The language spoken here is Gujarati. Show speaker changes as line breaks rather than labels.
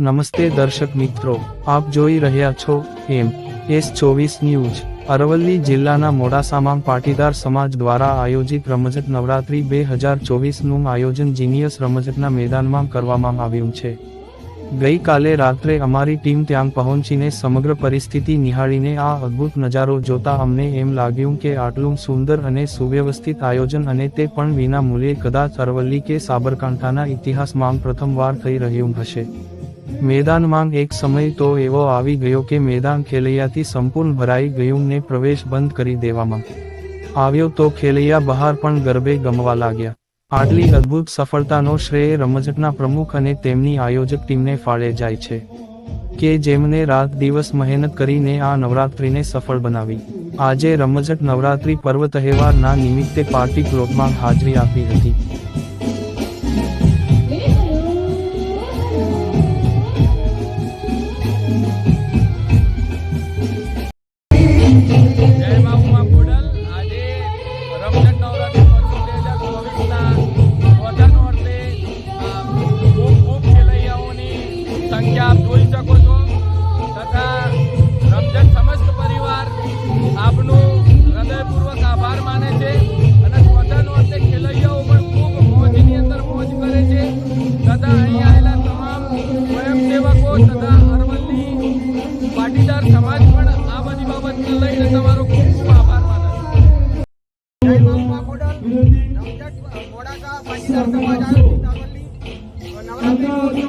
નમસ્તે દર્શક મિત્રો, આપ જોઈ રહ્યા છો એમ એસ ચોવીસ ન્યૂઝ. અરવલ્લી જિલ્લાના મોડાસામાં પાટીદાર સમાજ દ્વારા આયોજિત રમઝટ નવરાત્રી બે હજાર ચોવીસનું આયોજન જીનિયસ રમઝટના મેદાનમાં કરવામાં આવ્યું છે. ગઈકાલે રાત્રે અમારી ટીમ ત્યાં પહોંચીને સમગ્ર પરિસ્થિતિ નિહાળીને આ અદ્ભુત નજારો જોતા અમને એમ લાગ્યું કે આટલું સુંદર અને સુવ્યવસ્થિત આયોજન અને તે પણ વિના મૂલ્યે કદાચ અરવલ્લી કે સાબરકાંઠાના ઇતિહાસમાં પ્રથમવાર થઈ રહ્યું હશે. મેદાનમાં એક સમય તો એવો આવી ગયો કે મેદાન ખેલૈયાથી સંપૂર્ણ ભરાઈ ગયું ને પ્રવેશ બંધ કરી દેવામાં આવ્યો તો ખેલૈયા બહાર પણ ગરબે ગમવા લાગ્યા. આટલી અદ્ભુત સફળતાનો શ્રેય રમઝટના પ્રમુખ અને તેમની આયોજક ટીમને ફાળે જાય છે કે જેમને રાત દિવસ મહેનત કરીને આ નવરાત્રિને સફળ બનાવી. આજે રમઝટ નવરાત્રિ પર્વ તહેવારના નિમિત્તે પાર્ટી પ્લોટમાં હાજરી આપી હતી.
રમઝટ સમસ્ત પરિવાર આપનું હૃદયપૂર્વક આભાર માને છે અને પોતાનો અંતે ખેલૈયાઓ પણ ખૂબ મોજની અંદર મોજ કરે છે. તથા અહીં આવેલા તમામ સ્વયંસેવકો તથા અરવલ્લી પાટીદાર સમાજ પણ આ બધી બાબતને લઈને તમારો ખૂબ ખૂબ આભાર માને છે.
મોડાસા પાટીદાર સમાજ અરવલ્લી. નવરાત્રી